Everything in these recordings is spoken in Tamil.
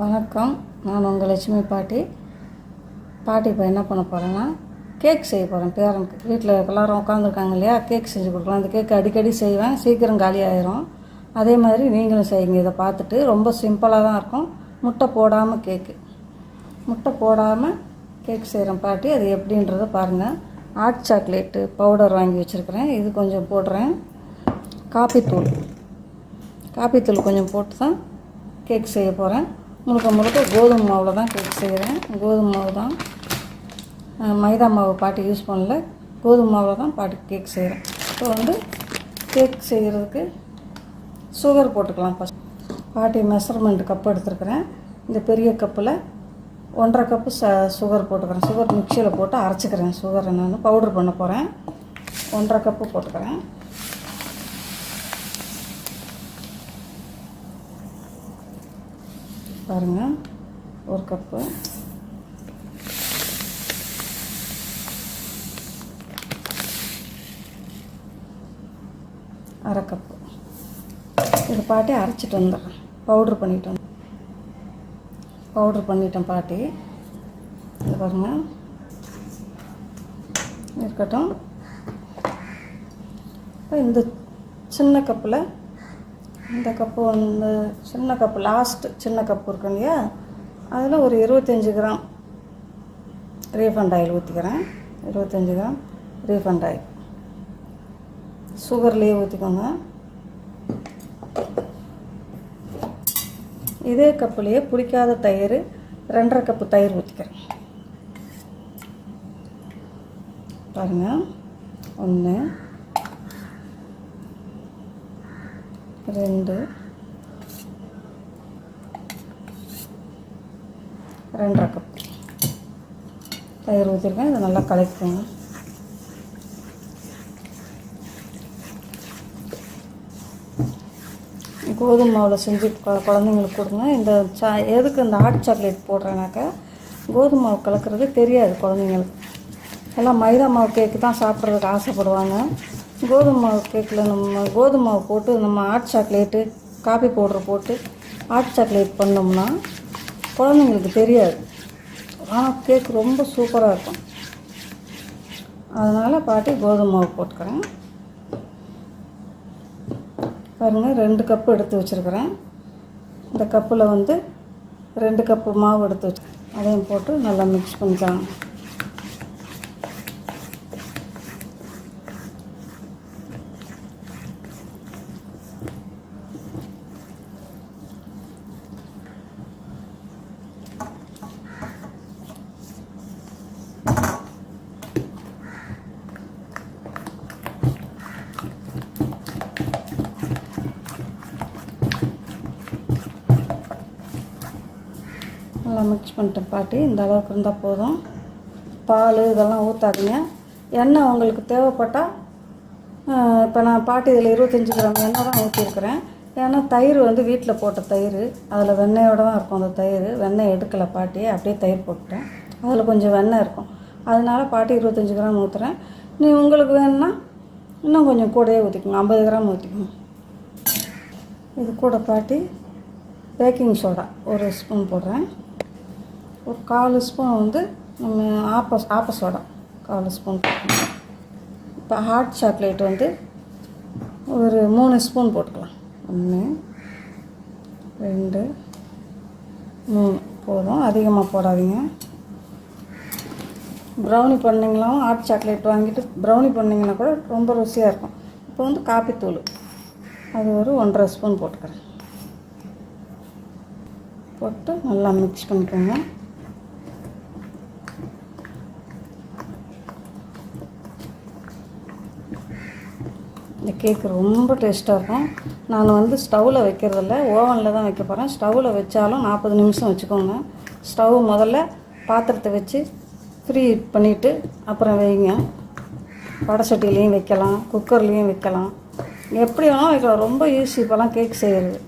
வணக்கம். நான் உங்கள் லட்சுமி பாட்டி. பாட்டி இப்போ என்ன பண்ண போகிறேன்னா கேக் செய்ய போகிறேன் பேரனுக்கு வீட்டில் எல்லாரும் உட்காந்துருக்காங்க இல்லையா? கேக் செஞ்சு கொடுக்கலாம். அந்த கேக் அடிக்கடி செய்வேன். சீக்கிரம் காலியாயிரும் அதே மாதிரி நீங்களும் செய்யுங்க. இதை பார்த்துட்டு ரொம்ப சிம்பிளாக தான் இருக்கும். முட்டை போடாமல் கேக்கு முட்டை போடாமல் கேக் செய்கிறேன் பாட்டி. அது எப்படின்றத பாருங்கள் ஹாட் சாக்லேட்டு பவுடர் வாங்கி வச்சுருக்கிறேன். இது கொஞ்சம் போடுறேன். காப்பித்தூள் காப்பித்தூள் கொஞ்சம் போட்டு தான் கேக் செய்ய போகிறேன் முழுக்க முழுக்க கோதுமை மாவில் தான் கேக் செய்கிறேன் கோதுமை மாவு தான் மைதா மாவு பாட்டி யூஸ் பண்ணல. கோதுமை மாவில் தான் பாட்டி கேக் செய்கிறேன் இப்போ வந்து கேக் செய்கிறதுக்கு சுகர் போட்டுக்கலாம் ஃபஸ்ட் பாட்டி மெஷர்மெண்ட் கப் எடுத்துருக்குறேன். இந்த பெரிய கப்பில் ஒன்றரை கப்பு ச சுகர் போட்டுக்கிறேன். சுகர் மிக்சியில் போட்டு அரைச்சிக்கிறேன். சுகரை நான் பவுட்ரு பண்ண போகிறேன் ஒன்றரை கப்பு போட்டுக்கிறேன். பாருங்கள் ஒரு கப்பு. அரை கப்பு. இது பாட்டி அரைச்சிட்டு வந்துடுறேன் பவுட்ரு பண்ணிட்டு வந்து. பவுட்ரு பண்ணிட்டேன் பாட்டி. இது பாருங்கள் இருக்கட்டும். இப்போ இந்த சின்ன கப்பில் இந்த கப்பு வந்து சின்ன கப்பு லாஸ்ட்டு சின்ன கப்பு இருக்கு இல்லையா? அதில் ஒரு இருபத்தஞ்சி கிராம் ரீஃபண்ட் ஆயில் ஊற்றிக்கிறேன் இருபத்தஞ்சி கிராம் ரீஃபண்ட் ஆயில் சுகர்லேயே ஊற்றிக்கோங்க இதே கப்புலேயே பிடிக்காத தயிர் ரெண்டரை கப்பு தயிர் ஊற்றிக்கிறேன் பாருங்கள் ஒன்று ரெண்டு. ரெண்டரை கப் தயிர் ஊற்றிருக்கேன் இதை நல்லா கலக்கிக்கோங்க. கோதுமை மாவில் செஞ்சு குழந்தைங்களுக்கு கொடுங்க. இந்த சா எதுக்கு இந்த ஹாட் சாக்லேட் போடுறேனாக்கா கோதுமை மாவு கலக்கிறது தெரியாது குழந்தைங்களுக்கு. எல்லாம் மைதா மாவு கேக்கு தான் சாப்பிட்றதுக்கு ஆசைப்படுவாங்க. கோதுமை மாவு கேக்கில் நம்ம கோதுமை மாவு போட்டு நம்ம ஹாட் சாக்லேட்டு காபி பவுட்ரு போட்டு ஹாட் சாக்லேட் பண்ணோம்னா குழந்தைங்களுக்கு தெரியாது. ஆனால் கேக் ரொம்ப சூப்பராக இருக்கும். அதனால் பாட்டி கோதுமை மாவு போட்டுக்கிறேன். பாருங்கள் ரெண்டு கப்பு எடுத்து வச்சுருக்கிறேன். இந்த கப்பில் வந்து ரெண்டு கப்பு மாவு எடுத்து வச்சு அதையும் போட்டு நல்லா மிக்ஸ் பண்ணிக்கலாம். நல்லா மிக்ஸ் பண்ணிட்டேன் பாட்டி இந்த அளவுக்கு இருந்தால் போதும். பால் இதெல்லாம் ஊற்றாதீங்க எண்ணெய் உங்களுக்கு தேவைப்பட்டால் இப்போ நான் பாட்டி இதில் இருபத்தஞ்சி கிராம் எண்ணெய் தான் ஊற்றிருக்கிறேன் ஏன்னா தயிர் வந்து வீட்டில் போட்ட தயிர். அதில் வெண்ணெயோடு தான் இருக்கும் அந்த தயிர். வெண்ணெய் எடுக்கலை பாட்டி அப்படியே தயிர் போட்டுட்டேன். அதில் கொஞ்சம் வெண்ணெய் இருக்கும். அதனால பாட்டி இருபத்தஞ்சி கிராம் ஊற்றுறேன் நீ உங்களுக்கு வேணும்னா இன்னும் கொஞ்சம் கூடவே ஊற்றிக்கணும் ஐம்பது கிராம் ஊற்றிக்கணும் இது கூட பாட்டி பேக்கிங் சோடா ஒரு ஸ்பூன் போடுறேன். ஒரு கால் ஸ்பூன் வந்து நம்ம ஆப்ப ஆப்ப சோடா கால் ஸ்பூன். இப்போ ஹாட் சாக்லேட் வந்து ஒரு மூணு ஸ்பூன் போட்டுக்கலாம். ஒன்று ரெண்டு மூணு. போதும். அதிகமாக போடாதீங்க. ப்ரௌனி பண்ணிங்களாம் ஹாட் சாக்லேட் வாங்கிட்டு ப்ரௌனி பண்ணிங்கன்னா கூட ரொம்ப ருசியாக இருக்கும். இப்போ வந்து காப்பித்தூள் அது ஒரு ஒன்றரை ஸ்பூன் போட்டுக்கிறேன். போட்டு நல்லா மிக்ஸ் பண்ணிக்கோங்க. கேக் ரொம்ப டேஸ்ட்டாக இருக்கும். நான் வந்து ஸ்டவ்வில் வைக்கிறதில்ல ஓவனில் தான் வைக்க போகிறேன் ஸ்டவ்வில் வச்சாலும் நாற்பது நிமிஷம் வச்சுக்கோங்க. ஸ்டவ் முதல்ல பாத்திரத்தை வச்சு ஃப்ரீ ஹீட் பண்ணிவிட்டு அப்புறம் வைங்க. வடை சட்டிலையும் வைக்கலாம் குக்கர்லேயும் வைக்கலாம். எப்படி வேணாலும் வைக்கலாம். ரொம்ப ஈஸி இப்போலாம் கேக் செய்கிறது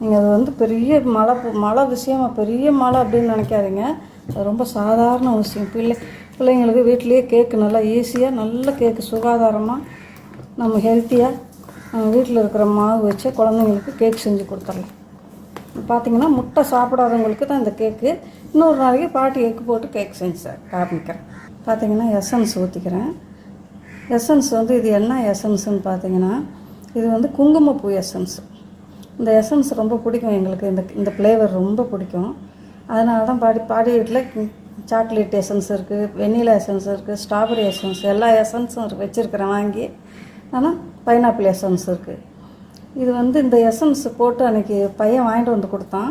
நீங்கள் அது வந்து பெரிய மழை மழை விஷயமா பெரிய மழை அப்படின்னு நினைக்காதீங்க. அது ரொம்ப சாதாரண விஷயம். பிள்ளை பிள்ளைங்களுக்கு வீட்லேயே கேக்கு நல்லா ஈஸியாக நல்ல கேக்கு சுகாதாரமாக நம்ம ஹெல்த்தியாக நம்ம வீட்டில் இருக்கிற மாவு வச்சு குழந்தைங்களுக்கு கேக் செஞ்சு கொடுத்துடலாம். பார்த்தீங்கன்னா முட்டை சாப்பிடாதவங்களுக்கு தான் இந்த கேக்கு இன்னொரு நாளைக்கு பாட்டி எக்கு போட்டு கேக் செஞ்சு சார் காமிக்கிறேன். பார்த்தீங்கன்னா எசன்ஸ் ஊற்றிக்கிறேன் எசன்ஸ் வந்து இது என்ன எசன்ஸ்னு பார்த்தீங்கன்னா இது வந்து குங்குமப்பூ எசன்ஸ் இந்த எசன்ஸ் ரொம்ப பிடிக்கும் எங்களுக்கு. இந்த இந்த ஃப்ளேவர் ரொம்ப பிடிக்கும். அதனால தான் பாடி பாடி வீட்டில் சாக்லேட் எசன்ஸ் இருக்குது வெண்ணிலா எசன்ஸ் இருக்குது ஸ்ட்ராபெரி எசன்ஸ் எல்லா எசன்ஸும் வச்சுருக்கிறேன் வாங்கி. ஆனால் பைனாப்பிள் எசன்ஸ் இருக்குது இது வந்து இந்த எசன்ஸ் போட்டு அன்றைக்கி பையன் வாங்கிட்டு வந்து கொடுத்தான்.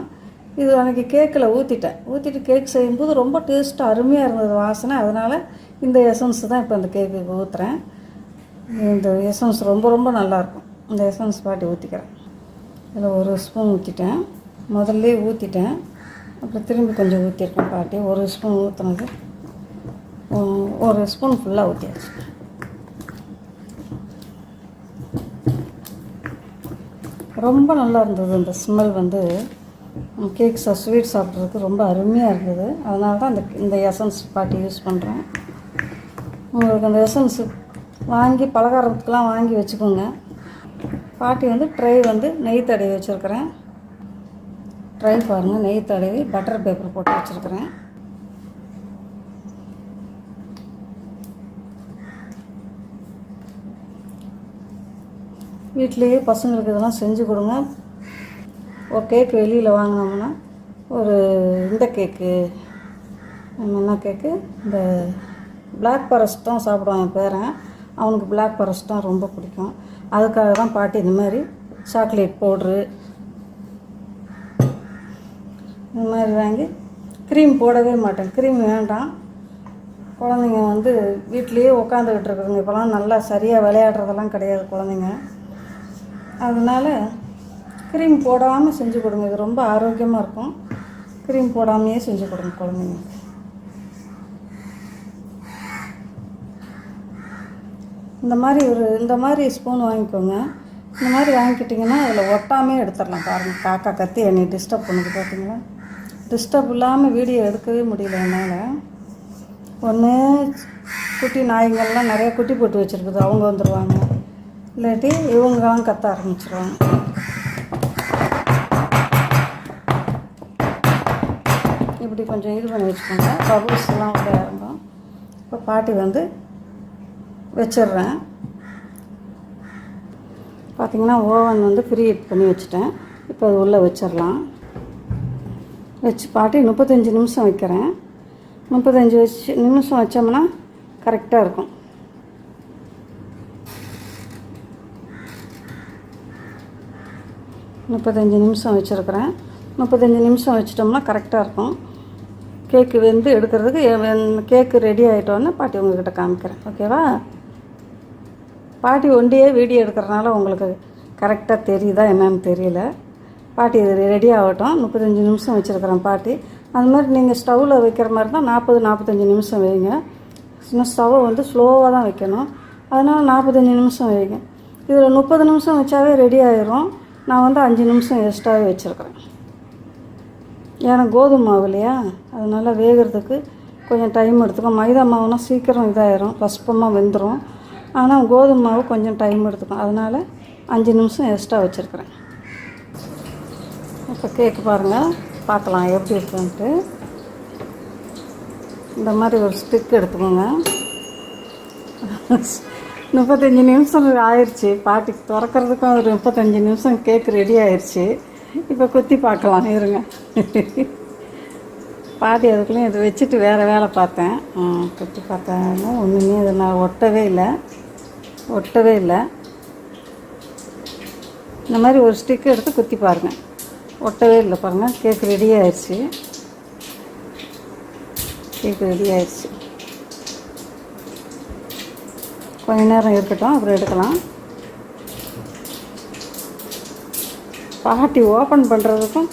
இது அன்றைக்கி கேக்கில் ஊற்றிட்டேன் ஊற்றிட்டு கேக் செய்யும்போது ரொம்ப டேஸ்ட்டு அருமையாக இருந்தது வாசனை. அதனால் இந்த எசன்ஸ் தான் இப்போ இந்த கேக்குக்கு ஊற்றுறேன் இந்த எசன்ஸ் ரொம்ப ரொம்ப நல்லாயிருக்கும் இந்த எசன்ஸ் பாட்டி ஊற்றிக்கிறேன் இதில் ஒரு ஸ்பூன் ஊற்றிட்டேன் முதல்ல ஊற்றிட்டேன் அப்புறம் திரும்பி கொஞ்சம் ஊற்றிருக்கேன் பாட்டி. ஒரு ஸ்பூன் ஊற்றுனது ஒரு ஸ்பூன் ஃபுல்லாக ஊற்றியாச்சு ரொம்ப நல்லா இருந்தது அந்த ஸ்மெல் வந்து. கேக் சா ஸ்வீட் சாப்பிட்றதுக்கு ரொம்ப அருமையாக இருந்தது. அதனால தான் இந்த இந்த எசன்ஸ் பாட்டி யூஸ் பண்ணுறேன் உங்களுக்கு அந்த எசன்ஸ் வாங்கி பலகாரத்துக்கெலாம் வாங்கி வச்சுக்கோங்க. பாட்டி வந்து ட்ரை வந்து நெய் தடவி வச்சுருக்கிறேன். ட்ரை பாருங்கள் நெய் தடவி பட்டர் பேப்பர் போட்டு வச்சுருக்கிறேன். வீட்லேயே பசங்களுக்கு இதெல்லாம் செஞ்சு கொடுங்க. ஒரு கேக் வெளியில் வாங்கினோம்னா ஒரு இந்த கேக்கு என்ன கேக்கு இந்த பிளாக் ஃபாரஸ்ட் தான் சாப்பிடுவான் என் பேரன். அவனுக்கு பிளாக் ஃபாரஸ்ட் தான் ரொம்ப பிடிக்கும். அதுக்காக தான் பாட்டி இந்த மாதிரி சாக்லேட் பவுட்ரு இந்த மாதிரி வாங்கி க்ரீம் போடவே மாட்டேன். க்ரீம் வேண்டாம். குழந்தைங்க வந்து வீட்லேயே உட்காந்துக்கிட்டு இருக்குதுங்க. இப்போலாம் நல்லா சரியாக விளையாடுறதெல்லாம் கிடையாது குழந்தைங்க. அதனால் க்ரீம் போடாமல் செஞ்சு கொடுங்க. இது ரொம்ப ஆரோக்கியமாக இருக்கும். க்ரீம் போடாமையே செஞ்சு கொடுங்க குழந்தைங்களுக்கு இந்த மாதிரி ஒரு இந்த மாதிரி ஸ்பூன் வாங்கிக்கோங்க. இந்த மாதிரி வாங்கிக்கிட்டிங்கன்னா அதில் ஒட்டாமே எடுத்துடலாம் பாருங்கள் காக்கா கத்தி என்னை டிஸ்டர்ப் பண்ணுது பார்த்தீங்களா டிஸ்டர்ப் இல்லாமல் வீடியோ எடுக்கவே முடியல என்னால். ஒன்று குட்டி நாய்ங்கள்லாம் நிறைய குட்டி போட்டு வச்சுருக்குது. அவங்க வந்துடுவாங்க இல்லாட்டி இவங்களாம் கத்த ஆரம்பிச்சிருவாங்க. இப்படி கொஞ்சம் இது பண்ணி வச்சுக்கோங்க. பபுள்ஸ்லாம் விட ஆரம்பம் இப்போ பாட்டி வந்து வச்சிடுறேன். பார்த்திங்கன்னா ஓவன் வந்து ஃப்ரீ ஹீட் பண்ணி வச்சுட்டேன். இப்போ அது உள்ளே வச்சிடலாம். வச்சு பாட்டி முப்பத்தஞ்சு நிமிஷம் வைக்கிறேன். முப்பத்தஞ்சு வச்சு நிமிஷம் வச்சோம்னா கரெக்டாக இருக்கும். முப்பத்தஞ்சு நிமிஷம் வச்சுருக்கிறேன். முப்பத்தஞ்சு நிமிஷம் வச்சிட்டோம்னா கரெக்டாக இருக்கும். கேக்கு வெந்து எடுக்கிறதுக்கு கேக்கு ரெடி ஆகிட்டோன்னு பாட்டி உங்கள்கிட்ட காமிக்கிறேன். ஓகேவா? பாட்டி ஒண்டியே வீடியோ எடுக்கிறனால உங்களுக்கு கரெக்டாக தெரியுதா என்னன்னு தெரியல. பாட்டி இது ரெடி ஆகட்டும். முப்பத்தஞ்சு நிமிஷம் வச்சுருக்கிறேன் பாட்டி. அது மாதிரி நீங்கள் ஸ்டவ்வில் வைக்கிற மாதிரி தான் நாற்பது நாற்பத்தஞ்சு நிமிஷம் வைங்க. இன்னும் ஸ்டவ்வை வந்து ஸ்லோவாக தான் வைக்கணும். அதனால் நாற்பத்தஞ்சு நிமிஷம் வைங்க. இதில் முப்பது நிமிஷம் வச்சாவே ரெடி ஆயிரும். நான் வந்து அஞ்சு நிமிஷம் எக்ஸ்ட்ராவே வச்சுருக்கிறேன். ஏன்னா கோதுமை மாவு இல்லையா? அதனால் வேகிறதுக்கு கொஞ்சம் டைம் எடுத்துக்கும். மைதா மாவுனா சீக்கிரம் இதாயிரும். பஸ்பமாக வெந்துடும் ஆனால் கோதுமை மாவு கொஞ்சம் டைம் எடுத்துக்கும். அதனால் அஞ்சு நிமிஷம் எக்ஸ்ட்ரா வச்சுருக்கிறேன். இப்போ கேக்கு பாருங்கள் பார்க்கலாம் எப்படி இருக்குன்ட்டு. இந்த மாதிரி ஒரு ஸ்டிக் எடுத்துக்கோங்க. முப்பத்தஞ்சு நிமிஷம் ஆயிடுச்சு பாட்டி திறக்கிறதுக்கும் ஒரு முப்பத்தஞ்சு நிமிஷம் கேக் ரெடி ஆயிடுச்சு இப்போ குத்தி பார்க்கலாம் இருங்க. பாதி அதுக்குள்ளேயும் இதை வச்சுட்டு வேறு வேலை பார்த்தேன். குத்தி பார்த்தாங்க. ஒன்றுமே இதை நான் ஒட்டவே இல்லை. ஒட்டவே இல்லை. இந்த மாதிரி ஒரு ஸ்டிக் எடுத்து குத்தி பாருங்கள் ஒட்டவே இல்லை பாருங்கள் கேக் ரெடி ஆயிடுச்சு கேக் ரெடி ஆயிடுச்சு கொஞ்ச நேரம் இருக்கட்டும் அப்புறம் எடுக்கலாம். பாட்டி ஓப்பன் பண்ணுறதுக்கும்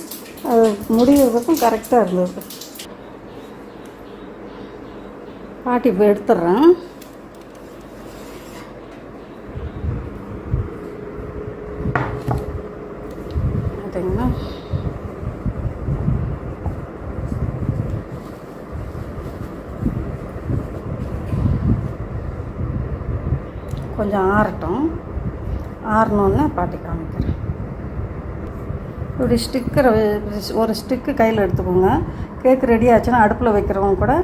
அது முடிகிறதுக்கும் கரெக்டாக இருந்தது. பாட்டி இப்போ எடுத்துட்றேன் பார்த்தீங்கன்னா கொஞ்சம் ஆறட்டும். ஆறணுன்னு பாட்டி காமிக்கிறேன். இப்படி ஸ்டிக்கரை ஒரு ஸ்டிக்கு கையில் எடுத்துக்கோங்க. கேக் ரெடி ஆச்சுன்னா அடுப்பில் வைக்கிறவங்க கூட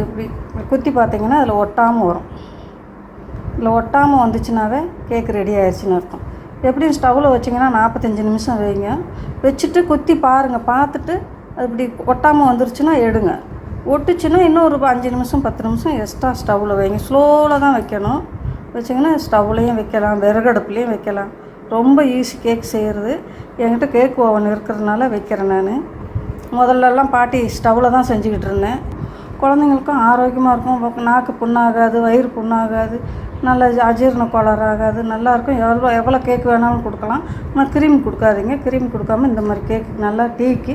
இப்படி குத்தி பார்த்தீங்கன்னா அதில் ஒட்டாமல் வரும். இதில் ஒட்டாமல் வந்துச்சுனாவே கேக் ரெடி ஆயிடுச்சுன்னு அர்த்தம். எப்படியும் ஸ்டவ்வில் வச்சிங்கன்னா நாற்பத்தஞ்சு நிமிஷம் வைங்க. வச்சுட்டு குத்தி பாருங்கள் பார்த்துட்டு அது இப்படி ஒட்டாமல் வந்துருச்சுன்னா எடுங்க. ஒட்டுச்சுன்னா இன்னும் ஒரு அஞ்சு நிமிஷம் பத்து நிமிஷம் எக்ஸ்ட்ரா ஸ்டவ்வில் வைங்க. ஸ்லோவில் தான் வைக்கணும். வச்சிங்கன்னா ஸ்டவ்லேயும் வைக்கலாம் விறகடுப்புலேயும் வைக்கலாம். ரொம்ப ஈஸி கேக் செய்கிறது என்கிட்ட கேக் ஓவன் இருக்கிறதுனால வைக்கிறேன் நான். முதல்லலாம் பாட்டி ஸ்டவ்வில் தான் செஞ்சுக்கிட்டு இருந்தேன். குழந்தைங்களுக்கும் ஆரோக்கியமாக இருக்கும். நாக்கு புண்ணாகாது வயிறு புண்ணாகாது நல்ல அஜீரண கோளாறாகாது நல்லாயிருக்கும் எவ்வளோ எவ்வளோ கேக் வேணாலும் கொடுக்கலாம். ஆனால் க்ரீம் கொடுக்காதீங்க. க்ரீம் கொடுக்காம இந்த மாதிரி கேக்கு நல்லா டீக்கு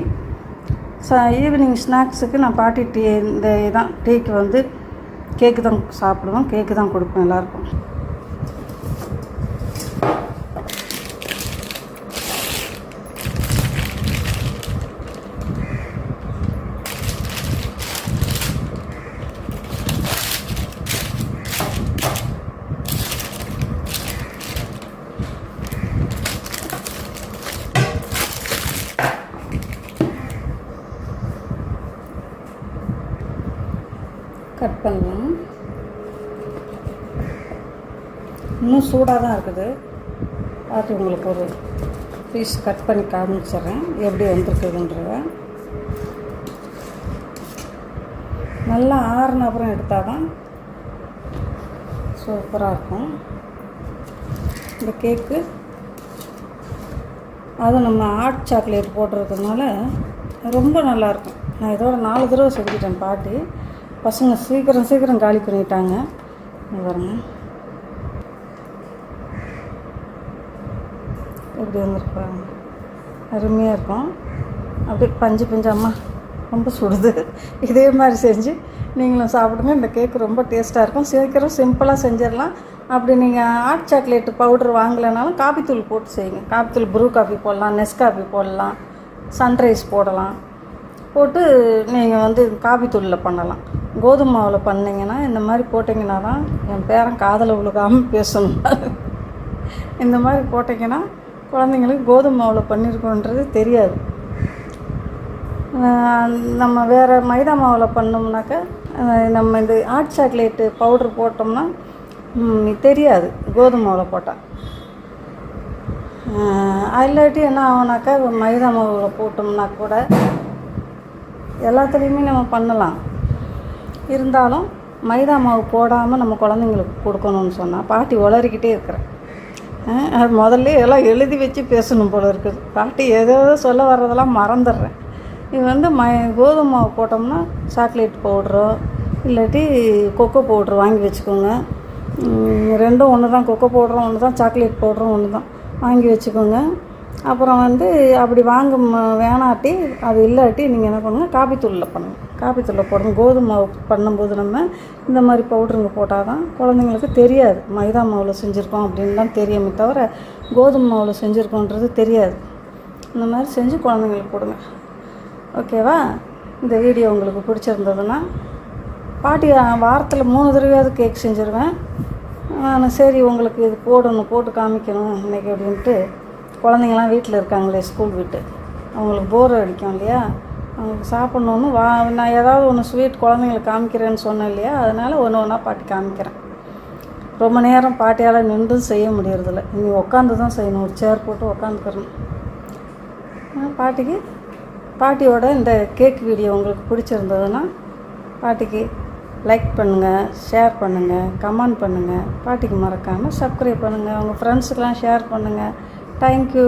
ச ஈவினிங் ஸ்நாக்ஸுக்கு நான் பாட்டி டீ இந்த இதான் டீக்கு வந்து கேக்கு தான் சாப்பிடுவோம் கேக்கு தான் கொடுப்பேன் எல்லாருக்கும் கட் பண்ணலாம் இன்னும் சூடாக தான் இருக்குது. அது உங்களுக்கு ஒரு பீஸ் கட் பண்ணி காமிச்சிடுறேன். எப்படி வந்திருக்குதுன்றத. நல்லா ஆறுன அப்புறம் எடுத்தால் தான் சூப்பராக இருக்கும். இந்த கேக்கு அதுவும் நம்ம ஹாட் சாக்லேட் போடுறதுனால ரொம்ப நல்லாயிருக்கும் நான் இதோட நாலு தடவை செஞ்சுட்டேன் பாட்டி. பசங்க சீக்கிரம் சீக்கிரம் காலி பண்ணிட்டாங்க. பாருங்கள் இப்படி எப்படி அருமையாக இருக்கும். அப்படியே பஞ்சு பஞ்சு அம்மா ரொம்ப சுடுது. இதே மாதிரி செஞ்சு நீங்களும் சாப்பிடுங்க. இந்த கேக் ரொம்ப டேஸ்ட்டாக இருக்கும். சீக்கிரம் சிம்பிளாக செஞ்சிடலாம். அப்படி நீங்கள் ஹாட் சாக்லேட் பவுடர் வாங்கலைனாலும் காபித்தூள் போட்டு செய்யுங்க. காப்பித்தூள் ப்ரூ காஃபி போடலாம் நெஸ் காஃபி போடலாம் சன்ரைஸ் போடலாம். போட்டு நீங்கள் வந்து காபித்தூளில் பண்ணலாம். கோதுமை மாவில் பண்ணிங்கன்னா இந்த மாதிரி போட்டிங்கன்னா தான் என் பேரன் காதலை விழுகாமல் பேசணும். இந்த மாதிரி போட்டிங்கன்னா குழந்தைங்களுக்கு கோதுமை மாவில் பண்ணியிருக்கோன்றது தெரியாது. நம்ம வேறு மைதா மாவில் பண்ணோம்னாக்கா நம்ம இந்த ஹாட் சாக்லேட்டு பவுட்ரு போட்டோம்னா தெரியாது கோதுமை மாவில் போட்டால் இல்லாட்டி என்ன ஆகுனாக்கா மைதா மாவில் போட்டோம்னா கூட எல்லாத்துலேயுமே நம்ம பண்ணலாம். இருந்தாலும் மைதா மாவு போடாமல் நம்ம குழந்தைங்களுக்கு கொடுக்கணும்னு சொன்னால் பாட்டி உளறிக்கிட்டே இருக்கிறேன் அது முதல்ல எல்லாம் எழுதி வச்சு பேசணும் போல இருக்குது. பாட்டி ஏதோ சொல்ல வர்றதெல்லாம் மறந்துடுறேன். இது வந்து ம கோதுமை மாவு போட்டோம்னா சாக்லேட் பவுட்ரோ இல்லாட்டி கொக்கோ பவுட்ரு வாங்கி வச்சுக்கோங்க. ரெண்டும் ஒன்று தான் கொக்கோ பவுடரும் ஒன்று தான் சாக்லேட் பவுடரும் ஒன்று தான் வாங்கி வச்சுக்கோங்க. அப்புறம் வந்து அப்படி வாங்க வேணாட்டி அது இல்லாட்டி நீங்கள் என்ன பண்ணுங்கள் காப்பித்தூளில் பண்ணுங்கள் காப்பித்தூளில் போடணும். கோதுமை மாவு பண்ணும்போது நம்ம இந்த மாதிரி பவுட்ருங்க போட்டால் தான் குழந்தைங்களுக்கு தெரியாது. மைதா மாவில் செஞ்சுருக்கோம் அப்படின்லாம் தெரியுமே தவிர கோதுமை மாவில் செஞ்சுருக்கோன்றது தெரியாது. இந்த மாதிரி செஞ்சு குழந்தைங்களுக்கு கொடுங்க. ஓகேவா இந்த வீடியோ உங்களுக்கு பிடிச்சிருந்ததுன்னா பாட்டி வாரத்தில் மூணு தடவையாவது கேக் செஞ்சுருவேன். நான் சரி உங்களுக்கு இது போடணும் போட்டு காமிக்கணும் இன்னைக்கு அப்படின்ட்டு குழந்தைங்களாம் வீட்டில் இருக்காங்களே ஸ்கூல் விட்டு. அவங்களுக்கு போர் அடிக்கும் இல்லையா? அவங்களுக்கு சாப்பிட்ணுன்னு வா நான் ஏதாவது ஒன்று ஸ்வீட் குழந்தைங்களுக்கு காமிக்கிறேன்னு சொன்னேன் இல்லையா? அதனால் ஒன்று ஒன்றா பாட்டி காமிக்கிறேன். ரொம்ப நேரம் பாட்டியால் நின்று செய்ய முடியறதில்ல. இனி உட்காந்து தான் செய்யணும். ஒரு சேர் போட்டு உட்காந்துக்கிறணும் பாட்டிக்கு பாட்டியோட இந்த கேக் வீடியோ உங்களுக்கு பிடிச்சிருந்ததுன்னா பாட்டிக்கு லைக் பண்ணுங்கள் ஷேர் பண்ணுங்கள் கமெண்ட் பண்ணுங்கள் பாட்டிக்கு மறக்காமல் சப்ஸ்கிரைப் பண்ணுங்கள் உங்கள் ஃப்ரெண்ட்ஸுக்கெலாம் ஷேர் பண்ணுங்கள் தேங்க்யூ